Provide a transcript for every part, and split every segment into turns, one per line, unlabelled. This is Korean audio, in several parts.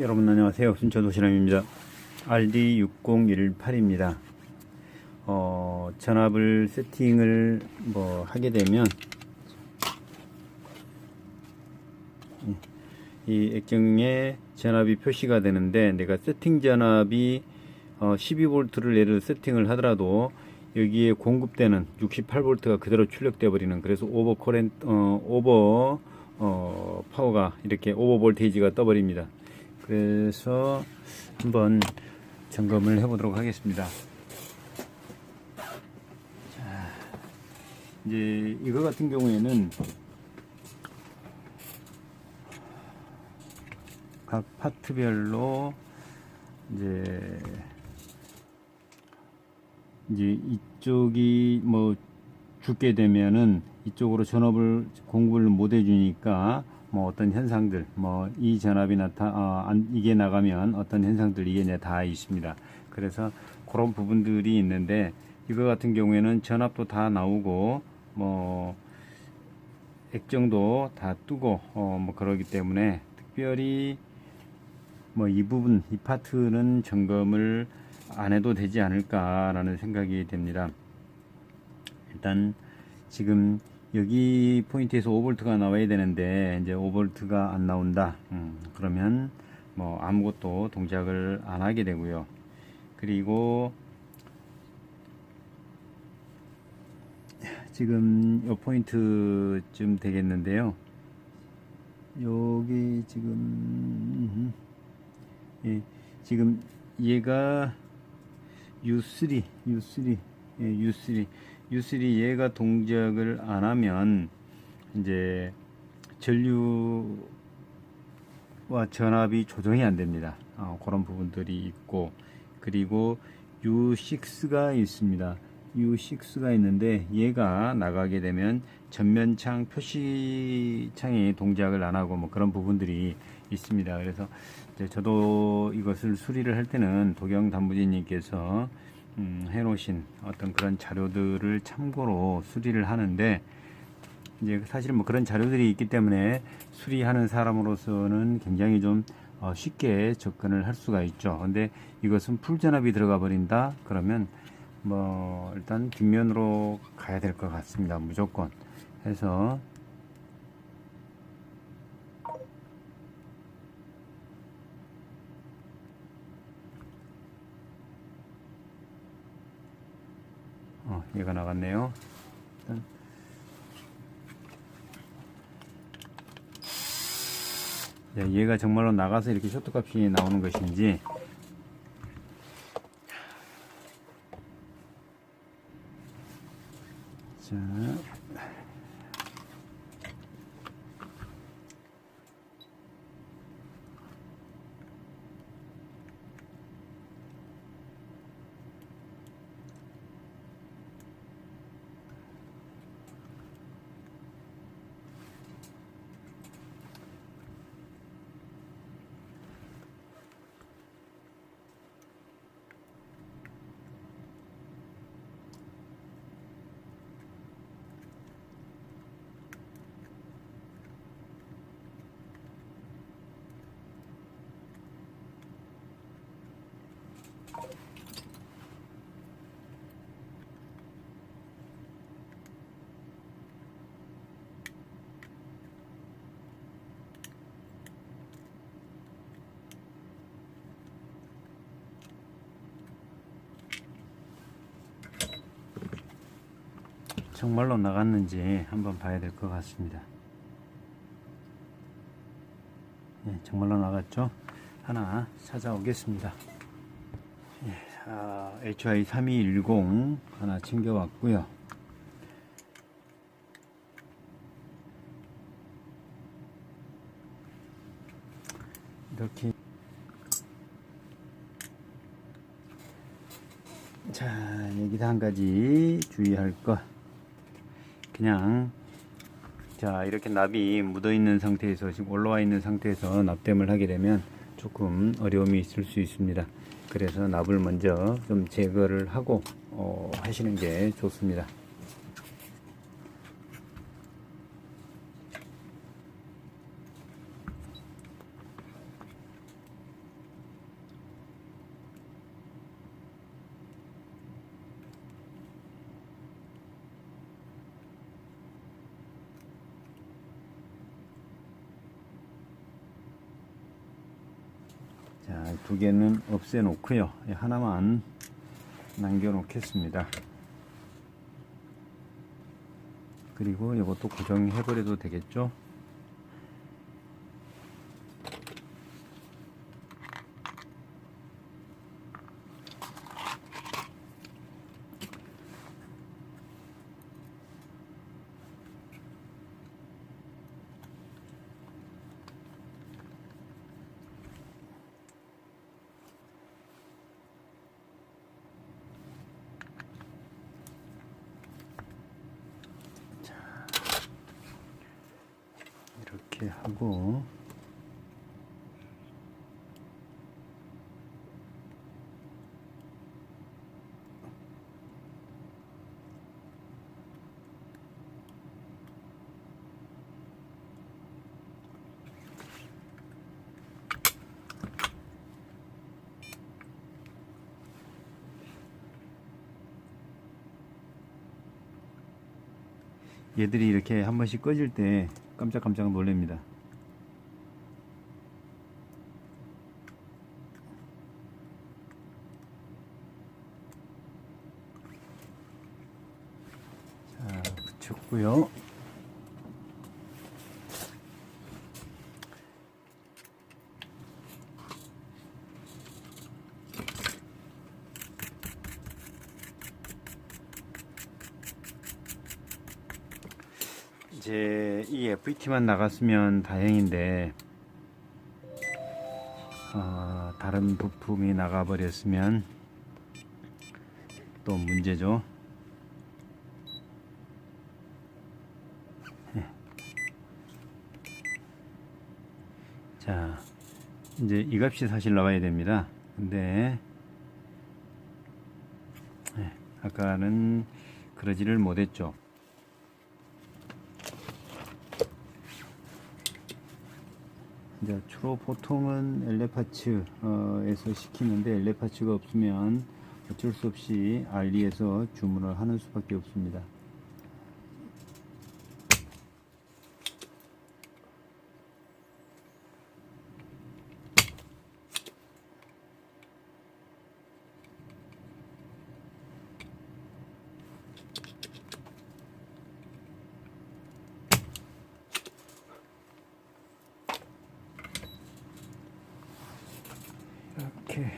여러분 안녕하세요. 순천 도시락입니다. RD6018입니다. 어, 전압을 세팅을 뭐 하게 되면 이 액정에 전압이 표시가 되는데 내가 세팅 전압이 어, 12V를 예를 세팅을 하더라도 여기에 공급되는 68V가 그대로 출력돼 버리는 그래서 오버 커렌트 어, 오버 어, 파워가 이렇게 오버 볼테이지가 떠 버립니다. 그래서 한번 점검을 해 보도록 하겠습니다. 자, 이제 이거 같은 경우에는 각 파트별로 이제 이제 이쪽이 뭐 죽게 되면은 이쪽으로 전압을 공급을 못 해주니까 뭐 어떤 현상들 뭐 이 전압이 나타 어, 안, 이게 나가면 어떤 현상들 이게 이제 다 있습니다. 그래서 그런 부분들이 있는데 이거 같은 경우에는 전압도 다 나오고 뭐 액정도 다 뜨고 어, 뭐 그러기 때문에 특별히 뭐 이 부분 이 파트는 점검을 안 해도 되지 않을까 라는 생각이 됩니다. 일단 지금 여기 포인트에서 5볼트가 나와야 되는데 이제 5볼트가 안 나온다. 음, 그러면 뭐 아무것도 동작을 안 하게 되고요. 그리고 지금 요 포인트쯤 되겠는데요. 여기 지금 예, 지금 얘가 U3, U3, 예, U3, U3 얘가 동작을 안 하면 이제 전류와 전압이 조정이 안 됩니다. 어, 그런 부분들이 있고 그리고 U6가 있습니다. U6가 있는데 얘가 나가게 되면 전면창 표시창이 동작을 안 하고 뭐 그런 부분들이 있습니다. 그래서 저도 이것을 수리를 할 때는 도경 단무지님께서 음, 해놓으신 어떤 그런 자료들을 참고로 수리를 하는데 이제 사실 뭐 그런 자료들이 있기 때문에 수리하는 사람으로서는 굉장히 좀 어, 쉽게 접근을 할 수가 있죠. 근데 이것은 풀전압이 들어가 버린다 그러면 뭐 일단 뒷면으로 가야 될 것 같습니다. 무조건 해서 어, 얘가 나갔네요. 자, 얘가 정말로 나가서 이렇게 쇼트 값이 나오는 것인지 자 정말로 나갔는지 한번 봐야 될 것 같습니다. 예, 정말로 나갔죠? 하나 찾아오겠습니다. 예, 아, HI 3210 하나 챙겨왔고요. 이렇게 자 여기다 한 가지 주의할 것 그냥 자 이렇게 납이 묻어 있는 상태에서 지금 올라와 있는 상태에서 납땜을 하게 되면 조금 어려움이 있을 수 있습니다. 그래서 납을 먼저 좀 제거를 하고 어, 하시는 게 좋습니다 자, 두 개는 없애 놓고요. 예, 하나만 남겨 놓겠습니다. 그리고 이것도 고정해 버려도 되겠죠? 이렇게 하고. 얘들이 이렇게 한 번씩 꺼질 때 깜짝깜짝 놀랍니다. 자, 붙였고요. 제 이 FET만 나갔으면 다행인데 어, 다른 부품이 나가버렸으면 또 문제죠. 예. 자, 이제 이 값이 사실 나와야 됩니다. 근데 예, 아까는 그러지를 못했죠. 이제 주로 보통은 엘레파츠에서 시키는데 엘레파츠가 없으면 어쩔 수 없이 알리에서 주문을 하는 수밖에 없습니다.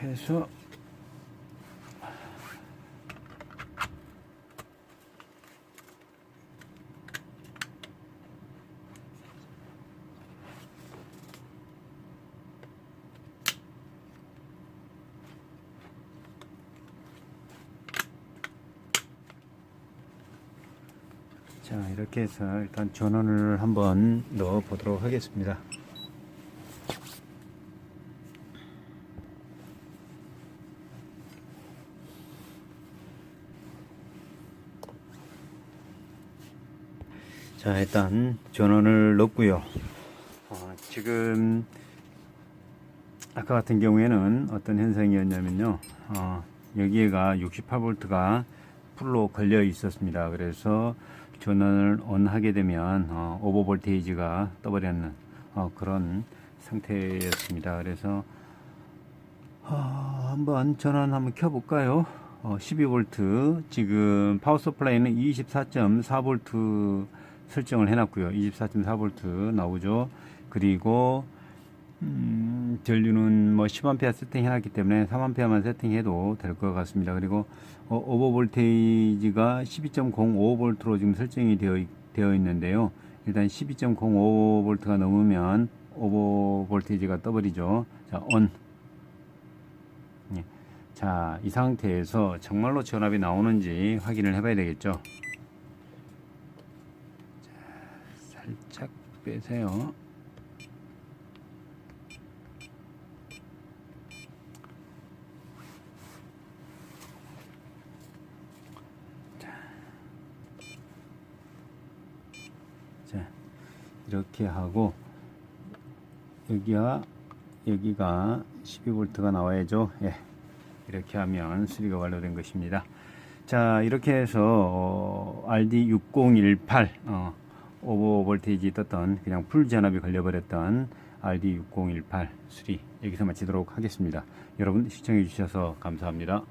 해서 자 이렇게 해서 일단 전원을 한번 넣어 보도록 하겠습니다. 자 일단 전원을 넣고요. 어, 지금 아까 같은 경우에는 어떤 현상이었냐면요. 어, 여기에가 68V가 풀로 걸려 있었습니다. 그래서 전원을 ON 하게 되면 어, 오버 볼테이지가 떠버리는 어, 그런 상태였습니다. 그래서 어, 한번 전원 한번 켜볼까요? 어, 12V 지금 파워 서플라이는 24.4V 설정을 해놨고요. 24.4V 나오죠. 그리고 음, 전류는 뭐 10A 세팅 해놨기 때문에 3A만 세팅해도 될 것 같습니다. 그리고 어, 오버 볼테이지가 12.05V로 지금 설정이 되어, 있, 되어 있는데요. 일단 12.05V가 넘으면 오버 볼테이지가 떠버리죠. 자, ON. 예. 자, 이 상태에서 정말로 전압이 나오는지 확인을 해봐야 되겠죠. 살짝 빼세요. 이렇게 하고 여기와 여기가 12V가 나와야죠. 예. 이렇게 하면 수리가 완료된 것입니다. 자, 이렇게 해서 어, RD6018 어, 오버 볼테이지 떴던 그냥 풀 전압이 걸려버렸던 RD6018 수리 여기서 마치도록 하겠습니다. 여러분 시청해 주셔서 감사합니다.